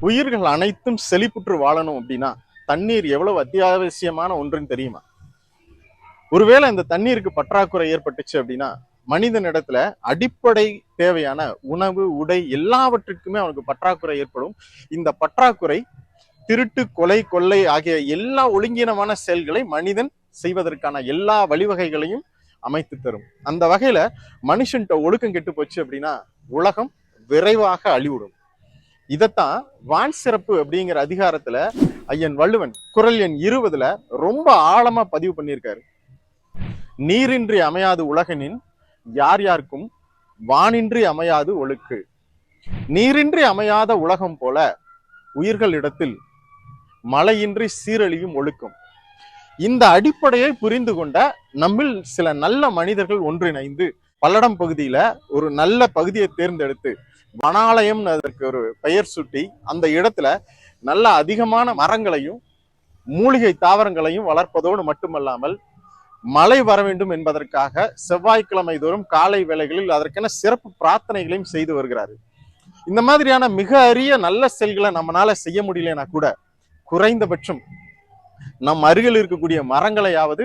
உயிர்கள் அனைத்தும் செழிப்புற்று வாழணும் அப்படின்னா தண்ணீர் எவ்வளவு அத்தியாவசியமான ஒன்றுன்னு தெரியுமா? ஒருவேளை இந்த தண்ணீருக்கு பற்றாக்குறை ஏற்பட்டுச்சு அப்படின்னா மனிதனிடத்துல அடிப்படை தேவையான உணவு உடை எல்லாவற்றிற்குமே அவனுக்கு பற்றாக்குறை ஏற்படும். இந்த பற்றாக்குறை திருட்டு கொலை கொள்ளை ஆகிய எல்லா ஒழுங்கீனமான செயல்களை மனிதன் செய்வதற்கான எல்லா வழிவகைகளையும் அமைத்து தரும். அந்த வகையில மனுஷன்கிட்ட ஒழுக்கம் கெட்டு போச்சு அப்படின்னா உலகம் விரைவாக அழிவிடும் இதைத்தான் வான் சிறப்பு அப்படிங்கிற அதிகாரத்துல ஐயன் வள்ளுவன் குரல் எண் இருபதுல ரொம்ப ஆழமா பதிவு பண்ணியிருக்காரு. நீரின்றி அமையாது உலகனின் யார் யாருக்கும் வானின்றி அமையாது ஒழுக்கு. நீரின்றி அமையாத உலகம் போல உயிர்கள் இடத்தில் மழையின்றி சீரழியும் ஒழுக்கம். இந்த அடிப்படையை புரிந்து கொண்ட நம்மில் சில நல்ல மனிதர்கள் ஒன்றிணைந்து பல்லடம் பகுதியில ஒரு நல்ல பகுதியை தேர்ந்தெடுத்து வனாலயம் அதற்கு ஒரு பெயர் சுட்டி அந்த இடத்துல நல்ல அதிகமான மரங்களையும் மூலிகை தாவரங்களையும் வளர்ப்பதோடு மட்டுமல்லாமல் மழை வர வேண்டும் என்பதற்காக செவ்வாய்க்கிழமை தோறும் காலை வேளைகளில் அதற்கென சிறப்பு பிரார்த்தனைகளையும் செய்து வருகிறாரு. இந்த மாதிரியான மிக அரிய நல்ல செயல்களை நம்மளால செய்ய முடியலனா கூட குறைந்தபட்சம் நம் அருகில் இருக்கக்கூடிய மரங்களையாவது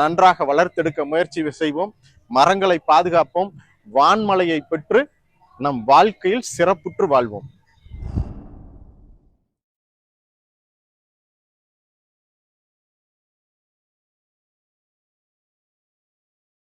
நன்றாக வளர்த்தெடுக்க முயற்சி செய்வோம். மரங்களை பாதுகாப்போம். வான்மலையை பெற்று நம் வாழ்க்கையில் சிறப்புற்று வாழ்வோம்.